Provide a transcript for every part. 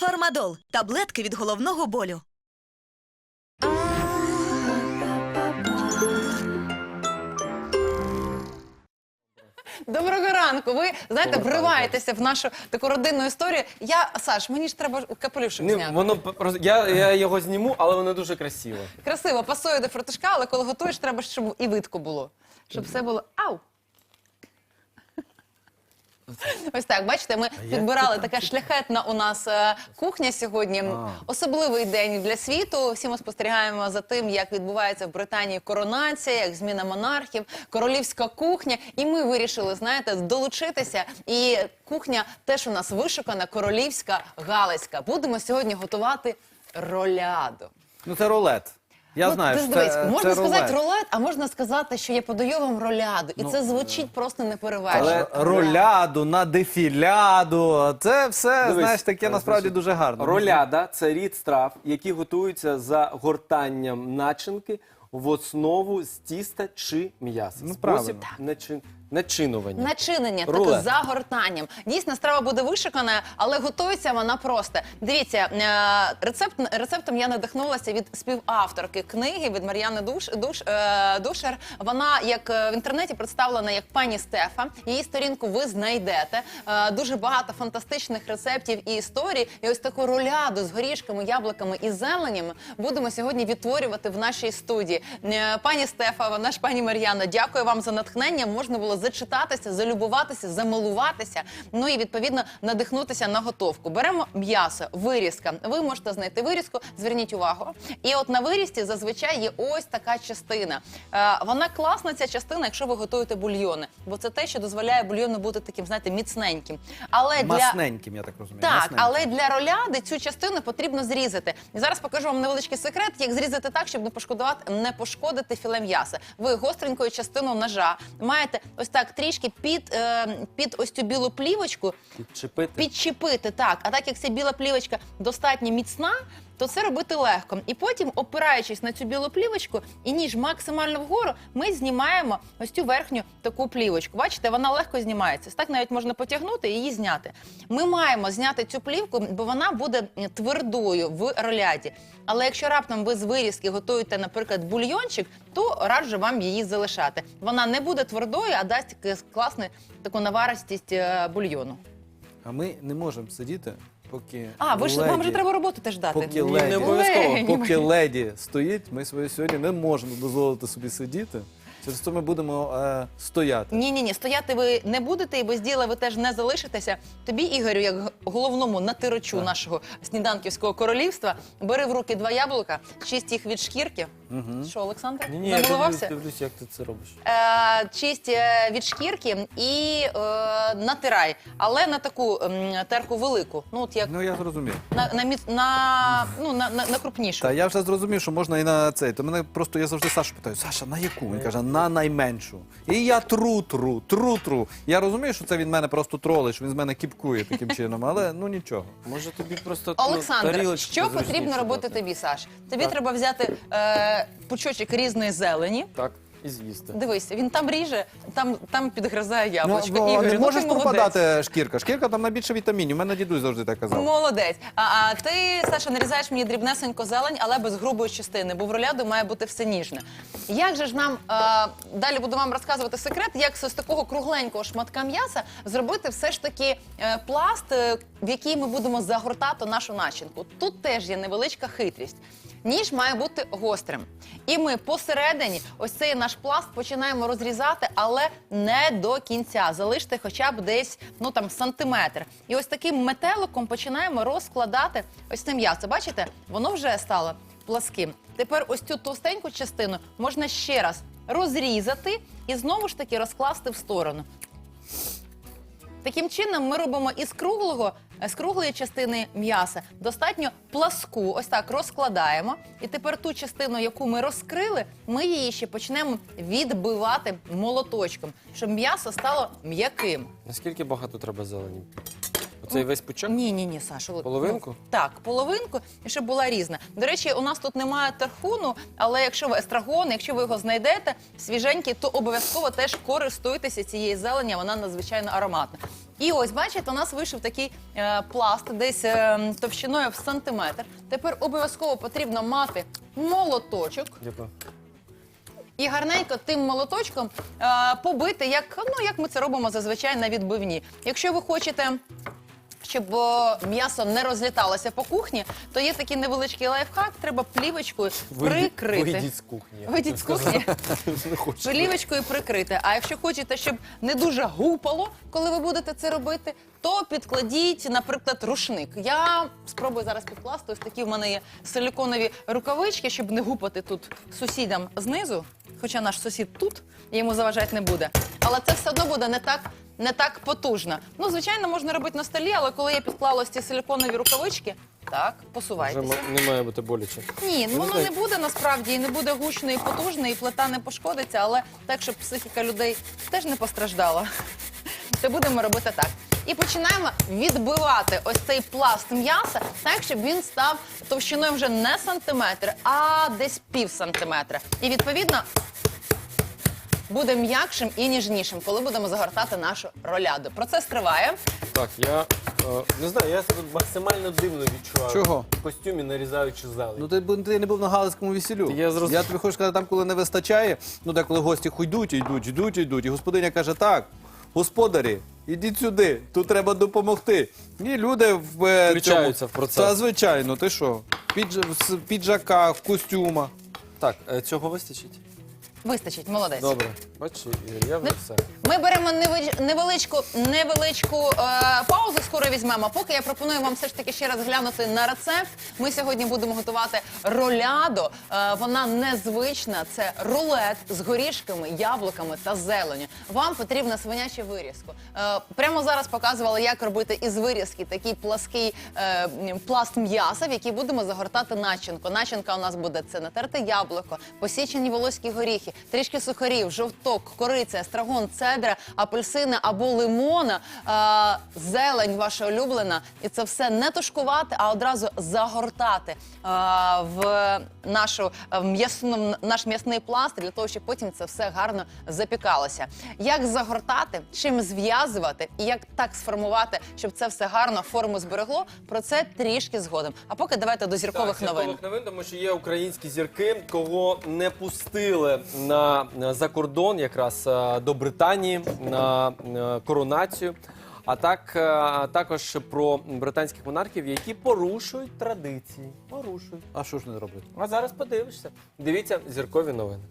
Фармадол таблетки від головного болю. Доброго ранку. Ви знаєте, Доброго вриваєтеся в нашу таку родинну історію. Я Саш, мені ж треба капелюшок Не, зняти. воно п- просто я, я його зніму, але воно дуже красиво. Красиво пасує до фартушка, але коли готуєш, треба, щоб і видко було. Щоб все було ау. Ось так, бачите, ми підбирали така шляхетна у нас е, кухня сьогодні. Особливий день для світу. Всі ми спостерігаємо за тим, як відбувається в Британії коронація, як зміна монархів, королівська кухня. І ми вирішили, знаєте, долучитися. І кухня теж у нас вишукана, королівська, галицька. Будемо сьогодні готувати роляду. Ну це рулет. Я Ну, знаю, ти що дивись, це, можна це сказати рулет. рулет, а можна сказати, що я подаю вам роляду. І це звучить просто неперевершено. Але роляду, на дефіляду, це все, Дивись, знаєш, таке е, насправді дуже гарно. Роляда це рід страв, які готуються за гортанням начинки в основу з тіста чи м'яса. Ну, Спосіб правильно. начин... начинування. Начинення таке Рулет. за гортанням. Дійсно, страва буде вишикана, але готується вона просто. Дивіться, е, рецепт рецептом я надихнулася від співавторки книги від Мар'яни Душ, Душ, е, Душер. Вона як е, в інтернеті представлена як пані Стефа. Її сторінку ви знайдете. Е, Дуже багато фантастичних рецептів і історій. І ось таку роляду з горішками, яблуками і зеленями будемо сьогодні відтворювати в нашій студії. Е, Пані Стефа, вона ж пані Мар'яна, дякую вам за натхнення. Можна було зачитатися, залюбуватися, замилуватися. Ну і відповідно надихнутися на готовку. Беремо м'ясо, вирізка. Ви можете знайти вирізку. Зверніть увагу. І от на вирізці зазвичай є ось така частина. Е, Вона класна, ця частина, якщо ви готуєте бульйони, бо це те, що дозволяє бульйону бути таким, знаєте, міцненьким. Але для Масненьким, я так розумію. так, масненьким. але для роляди цю частину потрібно зрізати. І зараз покажу вам невеличкий секрет, як зрізати так, щоб не пошкодувати, не пошкодити філе м'яса. Ви гостренькою частину ножа маєте ось так трішки під, е, під ось цю білу плівочку Підчепити. підчепити. Так, а так як ця біла плівочка достатньо міцна. То це робити легко. І потім, опираючись на цю білу плівочку і ніж максимально вгору, ми знімаємо ось цю верхню таку плівочку. Бачите, вона легко знімається. Так навіть можна потягнути і її зняти. Ми маємо зняти цю плівку, бо вона буде твердою в роляді. Але якщо раптом ви з вирізки готуєте, наприклад, бульйончик, то раджу вам її залишати. Вона не буде твердою, а дасть класну таку наваристість е, бульйону. А ми не можемо сидіти, поки. А, ви ж вам леді- же треба роботу теж дати. Поки Ні, леді, не обов'язково. Лені. поки леді стоїть, ми своє сьогодні не можемо дозволити собі сидіти. Через то ми будемо е, стояти. Ні, ні, ні, стояти ви не будете і без діла ви теж не залишитеся. Тобі, Ігорю, як г- головному натирачу нашого сніданківського королівства, бери в руки два яблука, чисть їх від шкірки. Що, Олександр? Ні, ні, я дивлюсь, Замилувався? дивлюсь, як ти це робиш. Е, чисть е, від шкірки і е, натирай, але на таку м, терку велику. Ну, от як Ну я зрозумів. на, на, міц- на, ну, на, на, на крупнішу. Та я вже зрозумів, що можна і на цей. То мене просто я завжди Сашу питаю: Саша, на яку? Він каже, на найменшу. І я тру, тру, тру, тру. Я розумію, що це він мене просто тролить, що він з мене кіпкує таким чином, але ну нічого. Може тобі просто ну, Олександр, тарілочку що зручніше потрібно робити дати? тобі, Саш? Тобі Так. треба взяти е, пучочок різної зелені. Так, і з'їсти. Дивись, він там ріже, там, там підгризає яблучко. Ну, Ігор, не ну, можеш ти молодець. пропадати шкірка. Шкірка там найбільше вітамінів. У мене дідусь завжди так казав. Молодець. А, а ти, Саша, нарізаєш мені дрібнесенько зелень, але без грубої частини, бо в роляду має бути все ніжне. Як же ж нам а, далі буду вам розказувати секрет, як з ось такого кругленького шматка м'яса зробити все ж таки е, пласт, е, в який ми будемо загортати нашу начинку. Тут теж є невеличка хитрість. Ніж має бути гострим. І ми посередині ось цей наш пласт починаємо розрізати, але не до кінця. Залиште хоча б десь ну там сантиметр. І ось таким метеликом починаємо розкладати ось це м'ясо. Бачите, воно вже стало пласким. Тепер ось цю товстеньку частину можна ще раз розрізати і знову ж таки розкласти в сторону. Таким чином ми робимо із круглого, з круглої частини м'яса достатньо пласку. Ось так розкладаємо. І тепер ту частину, яку ми розкрили, ми її ще почнемо відбивати молоточком, щоб м'ясо стало м'яким. Наскільки багато треба зелені? Оцей весь пучок? Ні, ні, ні, Саша. Половинку? ну, Так, половинку, і щоб була різна. До речі, у нас тут немає тархуну, але якщо ви естрагон, якщо ви його знайдете свіженький, то обов'язково теж користуйтеся цією зеленю, вона надзвичайно ароматна. І ось, бачите, у нас вийшов такий е, пласт, десь е, товщиною в сантиметр. Тепер обов'язково потрібно мати молоточок Дякую. і гарненько тим молоточком е, побити, як, ну, як ми це робимо зазвичай на відбивні. Якщо ви хочете. Щоб м'ясо не розліталося по кухні, то є такий невеличкий лайфхак, треба плівочкою прикрити. Вийдіть з кухні. Вийдіть з кухні. Плівочкою прикрити. А якщо хочете, щоб не дуже гупало, коли ви будете це робити, то підкладіть, наприклад, рушник. Я спробую зараз підкласти. Ось такі в мене є силіконові рукавички, щоб не гупати тут сусідам знизу. Хоча наш сусід тут, йому заважати не буде. Але це все одно буде не так. Не так потужно. Ну, звичайно, можна робити на столі, але коли я підклала ось ці силіконові рукавички, так, Вже посувайтеся. м- не має бути боляче. Ні, Ну, воно не буде насправді і не буде гучно і потужно, і плита не пошкодиться, але так, щоб психіка людей теж не постраждала. То будемо робити так. І починаємо відбивати ось цей пласт м'яса, так, щоб він став товщиною вже не сантиметр, а десь пів сантиметра. І відповідно буде м'якшим і ніжнішим, коли будемо загортати нашу роляду. Процес триває. Так, я е, не знаю, я себе максимально дивно відчуваю. Чого? В костюмі нарізаючи зелень. Ну ти, б- ти не був на галицькому весіллю. Я зрозумів. тобі хочу сказати, там, коли не вистачає, ну де коли гості йдуть, йдуть, йдуть, йдуть. І господиня каже: так, господарі, ідіть сюди, тут треба допомогти. І люди в е, Включаються цьому- в процес. Та звичайно, ти що? Підж... В піджаках, в костюмах. Так, е, цього вистачить? Вистачить, молодець. Добре. Ігор, я вже все. Ми беремо невелич- невеличку, невеличку е, паузу, скоро візьмемо. Поки я пропоную вам все ж таки ще раз глянути на рецепт. Ми сьогодні будемо готувати ролядо. Е, вона незвична. Це рулет з горішками, яблуками та зеленю. Вам потрібна свиняча вирізка. Е, прямо зараз показувала, як робити із вирізки такий плаский е, м, пласт м'яса, в який будемо загортати начинку. Начинка у нас буде це натерте яблуко, посічені волоські горіхи, трішки сухарів, жовток, кориця, естрагон, цедра, апельсини або лимона, е, зелень ваша улюблена. І це все не тушкувати, а одразу загортати е, в нашу е, м'ясну, наш м'ясний пласт для того, щоб потім це все гарно запікалося. Як загортати, чим зв'язувати і як так сформувати, щоб це все гарно форму зберегло. Про це трішки згодом. А поки давайте до зіркових так, новин. зіркових новин, тому що є українські зірки, кого не пустили на за кордон, якраз е, до Британії на е, коронацію. А так е, також про британських монархів, які порушують традиції. Порушують. А що ж не роблять? А зараз подивишся. Дивіться зіркові новини.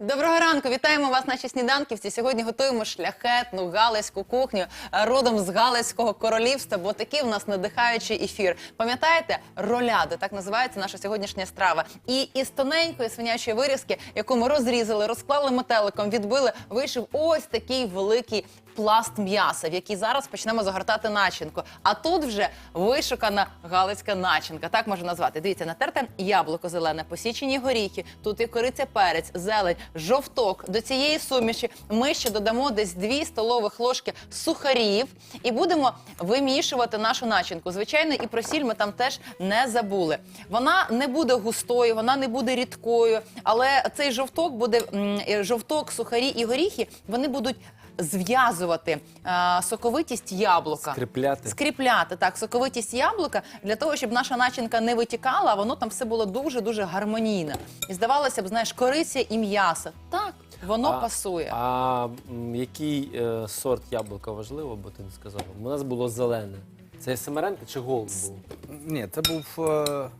Доброго ранку, вітаємо вас, наші сніданківці. Сьогодні готуємо шляхетну галицьку кухню е, родом з Галицького королівства, бо такий в нас надихаючий ефір. Пам'ятаєте, роляди, так називається наша сьогоднішня страва. І із тоненької свинячої вирізки, яку ми розрізали, розклали метеликом, відбили, вийшов ось такий великий пласт м'яса, в який зараз почнемо загортати начинку. А тут вже вишукана галицька начинка, так можна назвати. Дивіться, натерте яблуко зелене, посічені горіхи, тут є кориця перець, зелень, жовток. До цієї суміші ми ще додамо десь 2 столових ложки сухарів і будемо вимішувати нашу начинку. Звичайно, і про сіль ми там теж не забули. Вона не буде густою, вона не буде рідкою, але цей жовток буде е, жовток, сухарі і горіхи. Вони будуть зв'язувати е, соковитість яблука. Скріпляти. Скріпляти так, соковитість яблука для того, щоб наша начинка не витікала, а воно там все було дуже дуже гармонійне. І здавалося б, знаєш, кориця і м'ясо. Так, воно А- пасує. А м, який е, сорт яблука важливо, бо ти не сказала? У нас було зелене. Це Семеренко чи голд був? Ні, це був. е,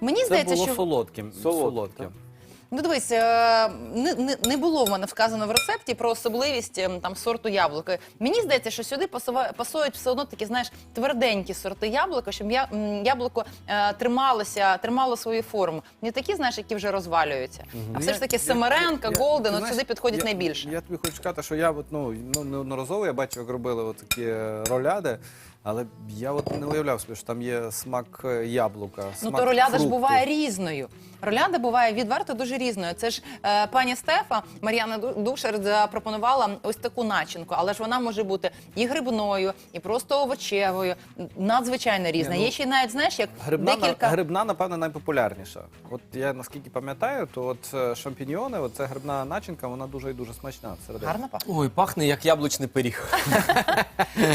Мені Це здається, було що солодким. Солодке, солодким. так. Ну, дивись, е, не, не, не було в мене вказано в рецепті про особливість ем, там сорту яблука. Мені здається, що сюди пасують все одно такі, знаєш, тверденькі сорти яблука, щоб я, яблуко е, трималося, тримало свою форму. Не такі, знаєш, які вже розвалюються. А все ж таки Семеренка, Голден, от сюди підходять я- найбільше. Я тобі хочу сказати, що я от, ну, ну, неодноразово я бачив, як робили от такі е, роляди. Але я от не уявляв собі, що там є смак яблука. Ну то роляда ж буває різною. Роляда буває відверто дуже різною. Це ж е, пані Стефа Мар'яна Душер запропонувала ось таку начинку, але ж вона може бути і грибною, і просто овочевою. Надзвичайно різна. Ні, ну, Є ще й навіть знаєш, як Грибна, декілька грибна, напевно, найпопулярніша. От я наскільки пам'ятаю, то от е, шампіньйони, от ця грибна начинка, вона дуже і дуже смачна всередині. гарна пахне. Ой, пахне як яблучний пиріг.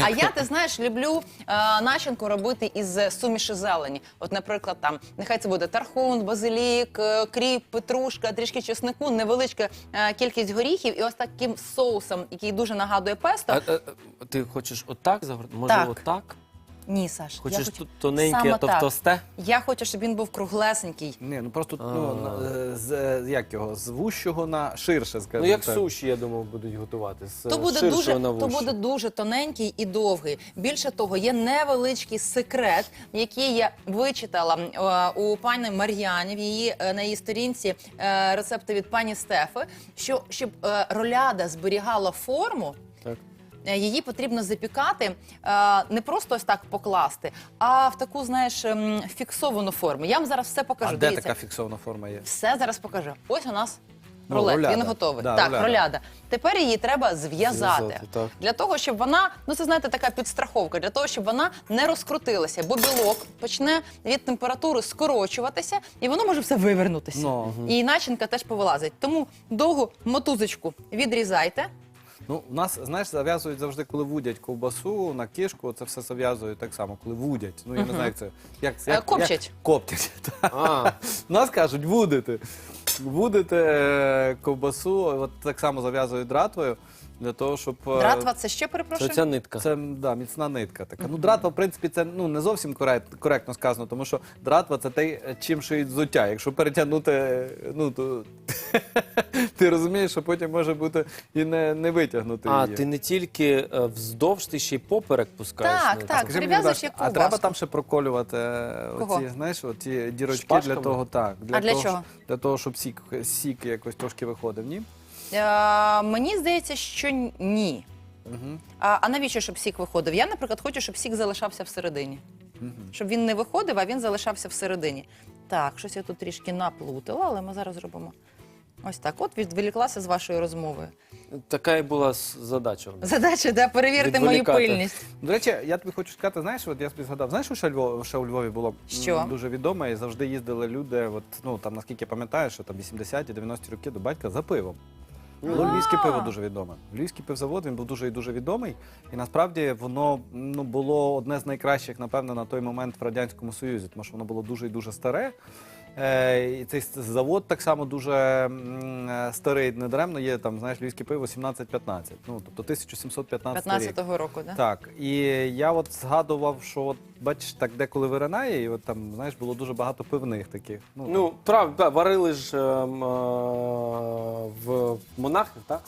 А я, ти знаєш, люблю е, начинку робити із суміші зелені. От, наприклад, там нехай це буде тархун, базилік, е, кріп, петрушка, трішки чеснику, невеличка е, кількість горіхів, і ось таким соусом, який дуже нагадує песто. А, е, е, ти хочеш отак загорнути? Може, Так. отак? Ні, Саш, Хочеш я хочу тоненьке, саме а так. товсте? Я хочу, щоб він був круглесенький. Ні, ну просто ну, на- е, з е, як його з вущого на ширше, скажімо Ну, як так. суші, я думав, будуть готувати. З То буде ширшого дуже на то буде дуже тоненький і довгий. Більше того, є невеличкий секрет, який я вичитала е, у пані Мар'яні в її е, на її сторінці е, рецепти від пані Стефи. Що щоб е, роляда зберігала форму. Е, Її потрібно запікати е, не просто ось так покласти, а в таку, знаєш, ем, фіксовану форму. Я вам зараз все покажу. А де Дивіться. така фіксована форма є? Все зараз покажу. Ось у нас Ну, рулет, роляда. він готовий. Да, так, роляда. роляда. Тепер її треба зв'язати. Зв'язати. Для того, щоб вона, ну це знаєте, така підстраховка, для того, щоб вона не розкрутилася, бо білок почне від температури скорочуватися, і воно може все вивернутися. Ну, І начинка теж повилазить. Тому довгу мотузочку відрізайте. Ну, у нас, знаєш, зав'язують завжди, коли вудять ковбасу на кишку, це все зав'язують так само, коли вудять. Ну, я не знаю, як це. Як, це- Е, як, копчать. Як, коптять. так. А, У нас кажуть, вудити. Вудити е, ковбасу, от так само зав'язують дратвою, для того, щоб. е, Дратва це що це перепрошую? ця нитка. Це да, міцна нитка така. Ну, дратва, в принципі, це ну, не зовсім корект, коректно сказано, тому що дратва це те, чим шиють взуття. Якщо перетягнути, ну то ти розумієш, що потім може бути і не, не витягнути. А, її. ти не тільки е, вздовж, ти ще й поперек пускаєш. Так, нитку. так. Скажи мені, Прив'язуєш ласка, як а треба там ще проколювати е, Кого? оці, знаєш, оці дірочки Шпажками? для того, так. А для того, чого? щоб- Для того, щоб сік, сік якось трошки виходив, ні? Е, мені здається, що ні. Угу. А, а навіщо, щоб сік виходив? Я, наприклад, хочу, щоб сік залишався всередині. Щоб він не виходив, а він залишався всередині. Так, щось я тут трішки наплутала, але ми зараз зробимо. Ось так. От відволіклася з вашою розмовою. Така і була с- задача. у нас. Задача, де перевірити мою Відволікати. пильність. До речі, я тобі хочу сказати, знаєш, от я собі згадав, знаєш, що ще, Львов, ще у Львові було м, Що? дуже відоме, і завжди їздили люди, от, ну там наскільки я пам'ятаю, що там 80-ті, 90-ті роки до батька за пивом. Було львівське пиво дуже відоме. Львівський пивзавод він був дуже і дуже відомий. І насправді воно ну, було одне з найкращих, напевно, на той момент в Радянському Союзі, тому що воно було дуже і дуже старе. Е, і цей завод так само дуже е, старий, недаремно є там, знаєш, львівське пиво 1715. Ну, тобто 1715 рік. 15-го року, да? Так, і я от згадував, що от, бачиш, так деколи виринає, і от там, знаєш, було дуже багато пивних таких. Ну, Ну, правда, варили ж ем, е, в монахів, так?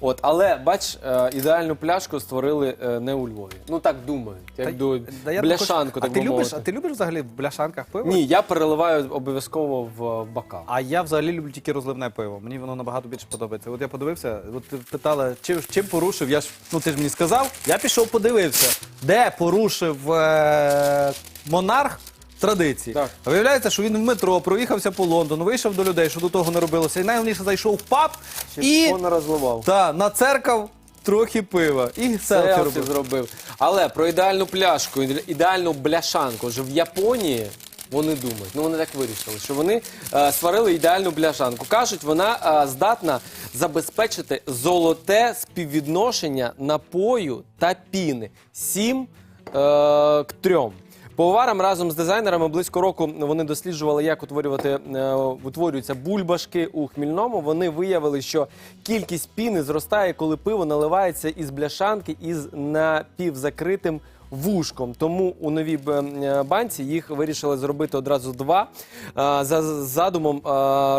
От, але бач, е, ідеальну пляшку створили е, не у Львові. Ну так думають, як до да я бляшанку, так а ти би любиш, мовити. а ти любиш взагалі в бляшанках пиво? Ні, я переливаю обов'язково в бокал. А я взагалі люблю тільки розливне пиво. Мені воно набагато більше подобається. От я подивився, от ти питала, чим, чим порушив. Я ж ну ти ж мені сказав. Я пішов подивився, де порушив е- монарх традиції. Так. А Виявляється, що він в метро проїхався по Лондону, вийшов до людей, що до того не робилося. І найголовніше зайшов в паб і не розливав. та, нацеркав трохи пива. І селфі Селфі робив. зробив. Але про ідеальну пляшку, іде- ідеальну бляшанку вже в Японії. Вони думають, ну вони так вирішили, що вони е, створили ідеальну бляшанку. Кажуть, вона е, здатна забезпечити золоте співвідношення напою та піни 7 е, к 3. Поварам разом з дизайнерами близько року вони досліджували, як утворювати е, утворюються бульбашки у хмільному. Вони виявили, що кількість піни зростає, коли пиво наливається із бляшанки із напівзакритим вушком. Тому у новій е, банці їх вирішили зробити одразу два. Е, За задумом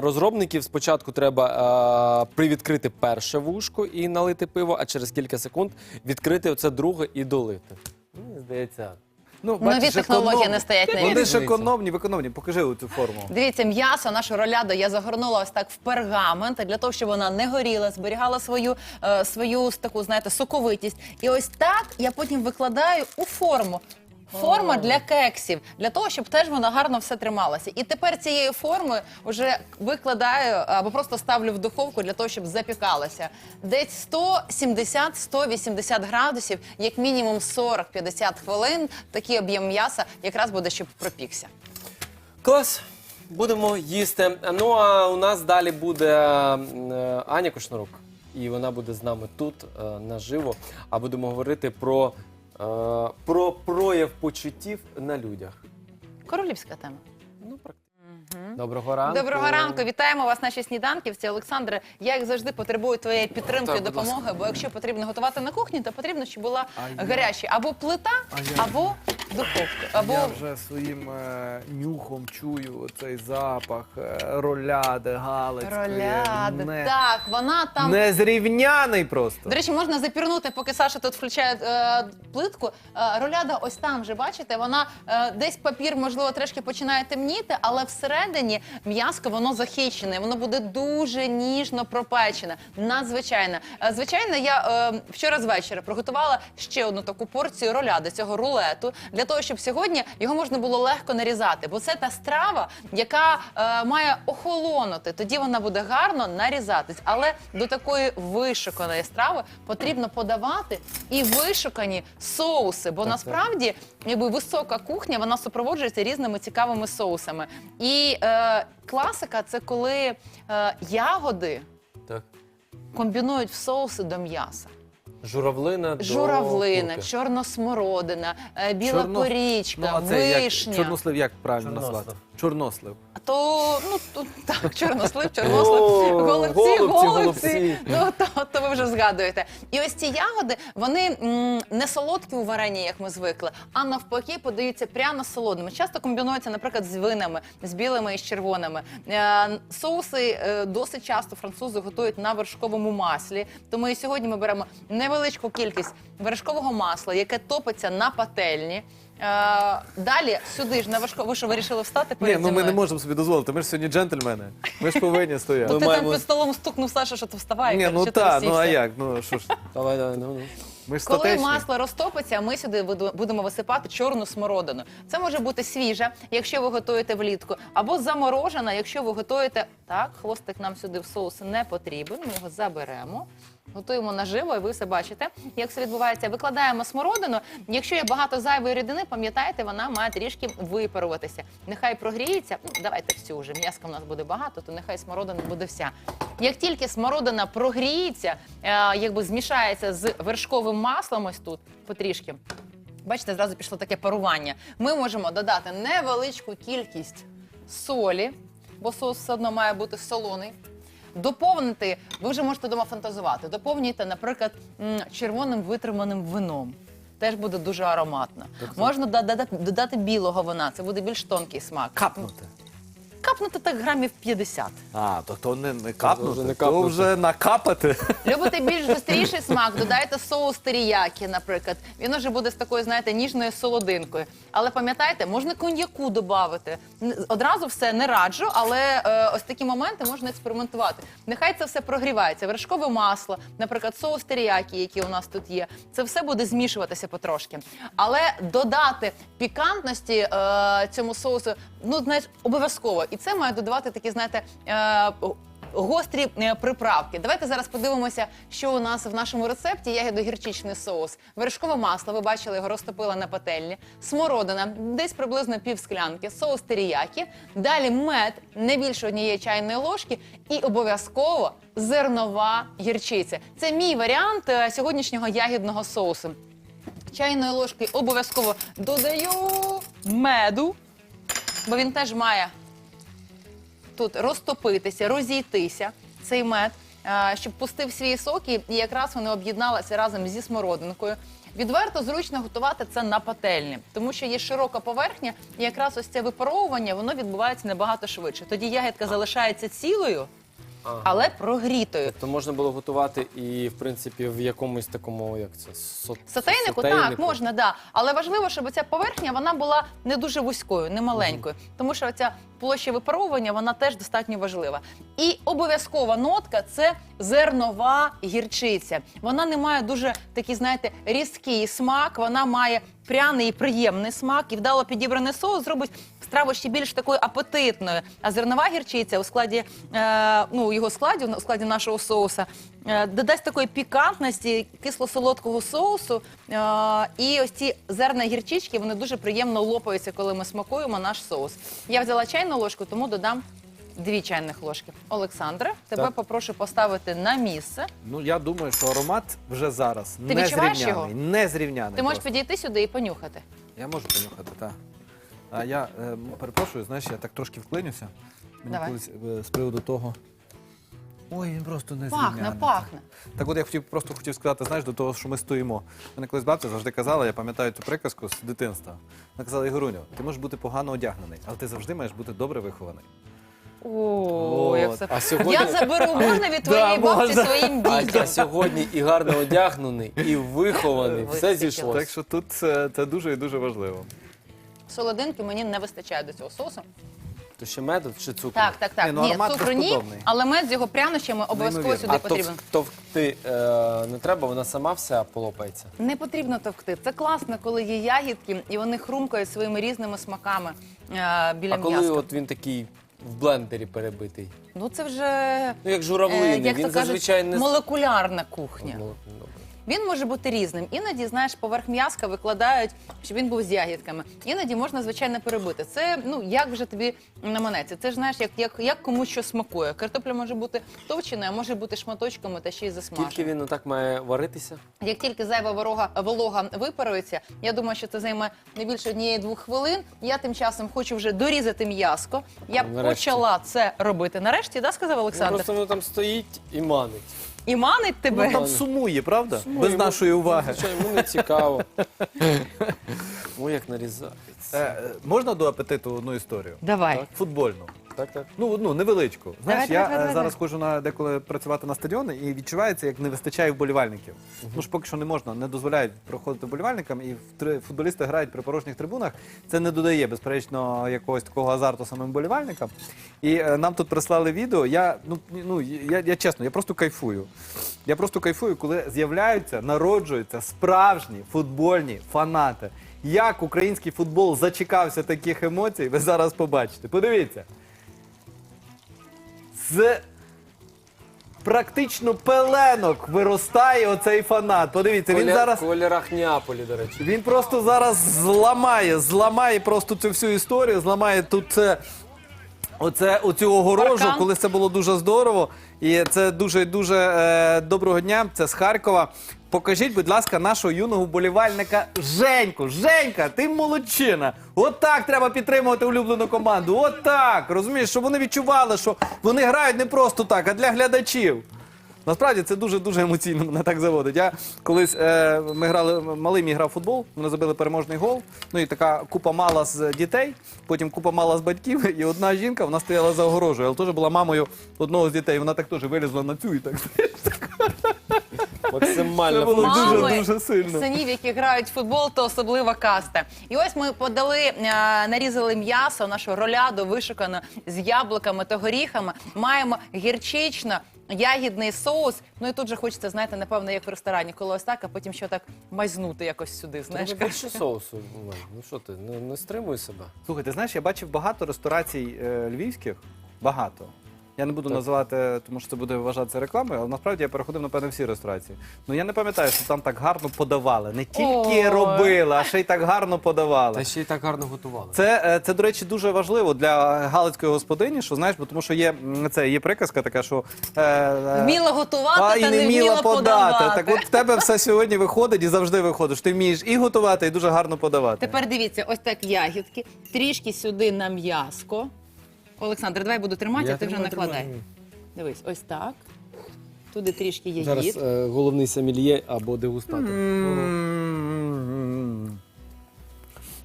розробників спочатку треба привідкрити перше вушко і налити пиво, а через кілька секунд відкрити оце друге і долити. Мені здається. Ну, Нові бачиш, технології економні. не стоять на Вони місці. ж економні, в економні. Покажи цю форму. Дивіться, м'ясо, нашу роляду я загорнула ось так в пергамент для того, щоб вона не горіла, зберігала свою, е, свою таку, знаєте, соковитість. І ось так я потім викладаю у форму. Форма для кексів, для того, щоб теж вона гарно все трималася. І тепер цією формою вже викладаю або просто ставлю в духовку для того, щоб запікалася. Десь 170-180 градусів, як мінімум 40-50 хвилин. Такий об'єм м'яса якраз буде, щоб пропікся. Клас. Будемо їсти. Ну а у нас далі буде е, Аня Кошнарук. І вона буде з нами тут е, наживо. А будемо говорити про, про прояв почуттів на людях. Королівська тема. Ну, практично. Доброго ранку. Доброго ранку, вітаємо вас, наші сніданківці. Олександре, я як завжди потребую твоєї підтримки і Так, допомоги, бо якщо потрібно готувати на кухні, то потрібно, щоб була А я- гаряча або плита, А я- або духовка, або Я вже своїм е, нюхом чую оцей запах е, роляди, галицької. роляди. Не, Так, вона там. Незрівняний просто. До речі, можна запірнути, поки Саша тут включає е, плитку. Е, роляда ось там вже бачите, вона е, десь папір, можливо, трішки починає темніти, але всередині м'яско воно захищене, воно буде дуже ніжно пропечене. Надзвичайно. Е, звичайно, я е, вчора з вечора приготувала ще одну таку порцію роляди цього рулету для того, щоб сьогодні його можна було легко нарізати. Бо це та страва, яка е, має охолонути. Тоді вона буде гарно нарізатись. Але до такої вишуканої страви потрібно подавати і вишукані соуси. Бо насправді, якби висока кухня, вона супроводжується різними цікавими соусами. І е, класика це коли е, ягоди Так. комбінують в соуси до м'яса. Журавлина до Журавлина, курки. чорносмородина, е, біла Чорно- порічка, Ну, а це як, вишня. чорнослив як правильно Чорнослив. Чорнослив. То ну то, так, чорнослив, чорнослив, О, голубці, голубці. Ну то, то ви вже згадуєте. І ось ці ягоди вони м, не солодкі у варенні, як ми звикли, а навпаки подаються пряно солодними. Часто комбінуються, наприклад, з винами, з білими і з червоними. Е, соуси е, досить часто французи готують на вершковому маслі. Тому і сьогодні ми беремо невеличку кількість вершкового масла, яке топиться на пательні. Е, далі сюди ж на вершко... Ви що вирішили встати Ні, перед ну ми мною? не можемо собі дозволити. Ми ж сьогодні джентльмени. Ми ж повинні стояти. Ну, Ми ти маємо- там під столом стукнув Саша, що ти вставай. Ні, ну ти так, ну а розсівся. як? Ну що ж, Давай, давай, ну, ну. ми ж Коли статечні. масло розтопиться, ми сюди буду- будемо висипати чорну смородину. Це може бути свіжа, якщо ви готуєте влітку, або заморожена, якщо ви готуєте. Так, хвостик нам сюди в соус не потрібен. Ми його заберемо. Готуємо наживо, і ви все бачите, як все відбувається. Викладаємо смородину. Якщо є багато зайвої рідини, пам'ятайте, вона має трішки випаруватися. Нехай прогріється. Ну, давайте всю вже. М'яска в нас буде багато, то нехай смородина буде вся. Як тільки смородина прогріється, е, якби змішається з вершковим маслом, ось тут потрішки. Бачите, зразу пішло таке парування. Ми можемо додати невеличку кількість солі, бо соус все одно має бути солоний. Доповнити, ви вже можете дома фантазувати. Доповнюйте, наприклад, м, червоним витриманим вином. Теж буде дуже ароматно. Можна додати, додати білого вина, це буде більш тонкий смак. Капнути. Капнути так грамів 50. А, то, то не, не вже капнути, не то капнути. вже накапати. Любите більш гостріший смак, додайте соус теріякі, наприклад. Він уже буде з такою, знаєте, ніжною солодинкою. Але пам'ятайте, можна коньяку додати. Одразу все не раджу, але е, ось такі моменти можна експериментувати. Нехай це все прогрівається. Вершкове масло, наприклад, соус теріякі, який у нас тут є. Це все буде змішуватися потрошки. Але додати пікантності е, цьому соусу, ну знаєш, обов'язково. І це має додавати такі, знаєте. Е, Гострі е, приправки. Давайте зараз подивимося, що у нас в нашому рецепті. Ягідно-гірчичний соус. Вершкове масло, ви бачили, його розтопила на пательні. Смородина, десь приблизно пів склянки, соус теріякі. Далі мед, не більше однієї чайної ложки, і обов'язково зернова гірчиця. Це мій варіант е, сьогоднішнього ягідного соусу. Чайної ложки обов'язково додаю меду, бо він теж має тут розтопитися, розійтися цей мед, е, щоб пустив свій соки, і якраз вони об'єдналися разом зі смородинкою. Відверто зручно готувати це на пательні, тому що є широка поверхня, і якраз ось це випаровування воно відбувається набагато швидше. Тоді ягідка залишається цілою. Але прогрітою. Тобто можна було готувати і, в принципі, в якомусь такому, як це, со- Сотейнику, так, можна, да. Але важливо, щоб ця поверхня вона була не дуже вузькою, не маленькою. Тому що ця площа випаровування вона теж достатньо важлива. І обов'язкова нотка це зернова гірчиця. Вона не має дуже такий, знаєте, різкий смак, вона має пряний і приємний смак, і вдало підібраний соус зробить страву ще більш такою апетитною. А зернова гірчиця у складі е, ну, його складі, у складі нашого соуса, е, додасть такої пікантності, кисло-солодкого соусу. Е, і ось ці зерна гірчички вони дуже приємно лопаються, коли ми смакуємо наш соус. Я взяла чайну ложку, тому додам. Дві чайних ложки. Олександре, тебе Так. попрошу поставити на місце. Ну я думаю, що аромат вже зараз Ти не відчуваєш зрівняний. його? Не зрівняний. Ти можеш просто. підійти сюди і понюхати. Я можу понюхати, так. А я е, перепрошую, знаєш, я так трошки вклинюся. Мені Давай. колись е, з приводу того. Ой, він просто не Пахне, пахне. Так от я хотів просто хотів сказати, знаєш, до того, що ми стоїмо. Мене колись бабця завжди казала, я пам'ятаю цю приказку з дитинства. Вона казала, Ігоруню, ти можеш бути погано одягнений, але ти завжди маєш бути добре вихований. О, як От. все. А сьогодні- Я заберу можна від твоєї Да, бабці можна. своїм А, дітям. а сьогодні і гарно одягнений, і вихований. Все Вистачило. зійшло. Так що тут це, це дуже і дуже важливо. Солодинки мені не вистачає до цього соусу. То ще меду чи цукор? Так, так, так. Ні, ну, Ні, аромат цукру ні, безподобний. але мед з його прянощами обов'язково Неймовірно. сюди А потрібен. товк- товкти е, не треба, вона сама вся полопається. Не потрібно товкти. Це класно, коли є ягідки і вони хрумкають своїми різними смаками е, біля А коли м'яска. от він такий в блендері перебитий? Ну це вже Ну, як е, журавлини, як він зазвичай не... з- молекулярна кухня. Він може бути різним. Іноді, знаєш, поверх м'яска викладають, щоб він був з ягідками. Іноді можна, звичайно, перебити. Це ну як вже тобі наманеться. Це ж знаєш, як, як, як комусь що смакує. Картопля може бути товченою, а може бути шматочками та ще й засмажена. Скільки він отак має варитися? Як тільки зайва ворога волога випарується, я думаю, що це займе не більше однієї-двох хвилин. Я тим часом хочу вже дорізати м'яско. Я Ну, нарешті. почала це робити. Нарешті, да, сказав Ну, Олександр? просто воно там стоїть і манить. І манить тебе. Ну там сумує, правда? Сумує, Без ну, нашої уваги. Звичайно, мені цікаво. Ой, як нарізається. Е, е, можна до апетиту одну історію? Давай. Футбольну. Так, так. Ну, одну невеличку. Знаєш, Давай, я давай, е, давай, зараз давай. ходжу на деколи працювати на стадіони і відчувається, як не вистачає вболівальників. Ну ж поки що не можна, не дозволяють проходити вболівальникам, і в три- футболісти грають при порожніх трибунах. Це не додає, безперечно, якогось такого азарту самим вболівальникам. І е, нам тут прислали відео. Я ну, ну я, я чесно, я просто кайфую. Я просто кайфую, коли з'являються, народжуються справжні футбольні фанати. Як український футбол зачекався таких емоцій, ви зараз побачите. Подивіться з практично пеленок виростає оцей фанат. Подивіться, він зараз. В кольорах Неаполі, до речі. Він просто зараз зламає, зламає просто цю всю історію, зламає тут це. Оце оцю огорожу, Паркан. коли це було дуже здорово. І це дуже дуже е, доброго дня. Це з Харкова. Покажіть, будь ласка, нашого юного болівальника Женьку. Женька, ти молодчина. От так треба підтримувати улюблену команду. От так. Розумієш, щоб вони відчували, що вони грають не просто так, а для глядачів. Насправді це дуже дуже емоційно мене так заводить. Я колись е, ми грали малий мій грав футбол, вони забили переможний гол. Ну і така купа мала з дітей, потім купа мала з батьків, і одна жінка вона стояла за огорожею, але теж була мамою одного з дітей. Вона так теж вилізла на цю і так Максимально. Це було дуже, Мами дуже сильно. Синів, які грають в футбол, то особлива каста. І ось ми подали, е, нарізали м'ясо, нашу роляду вишукану з яблуками та горіхами. Маємо гірчично. Ягідний соус. Ну і тут же хочеться, знаєте, напевно, як в ресторані, коли ось так, а потім що так майзнути якось сюди. Знаєш, Треба більше соусу. Олег. Ну що ти, не, не стримуй себе. Слухай, ти знаєш, я бачив багато ресторацій е, львівських. Багато. Я не буду називати, тому що це буде вважатися рекламою, але насправді я переходив, напевно, всі ресторації. Ну я не пам'ятаю, що там так гарно подавали. Не тільки Ой. робили, а ще й так гарно подавали. Та ще й так гарно готували. Це, е, це, до речі, дуже важливо для галицької господині, що знаєш, бо тому що є м, це є приказка така, що е, е, вміла готувати а, та і не вміла подавати. Так от в тебе все сьогодні виходить і завжди виходиш. Ти вмієш і готувати, і дуже гарно подавати. Тепер дивіться, ось так ягідки, трішки сюди на м'яско. Олександр, давай буду тримати, а ти вже тримаю, накладай. тримаю. Дивись, ось так. Туди трішки є Зараз е, головний самільє або дегустатор. М.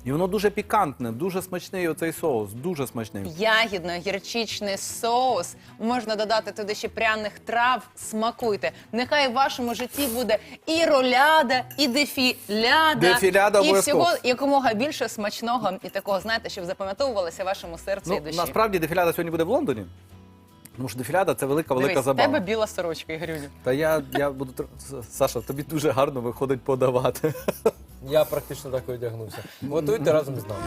І воно дуже пікантне, дуже смачний оцей соус, дуже смачний. Ягідно-гірчичний соус. Можна додати туди ще пряних трав. Смакуйте. Нехай в вашому житті буде і роляда, і дефіляда, Дефіляда і обов'язково. всього якомога більше смачного і такого, знаєте, щоб запам'ятовувалося вашому серцю і Ну, душі. насправді дефіляда сьогодні буде в Лондоні. Тому що дефіляда це велика велика Дивись, в забава. тебе біла сорочка, Ігорюню. Та я, я буду тр- Саша, тобі дуже гарно виходить подавати. Я практично так і одягнувся. Готуйте разом з нами.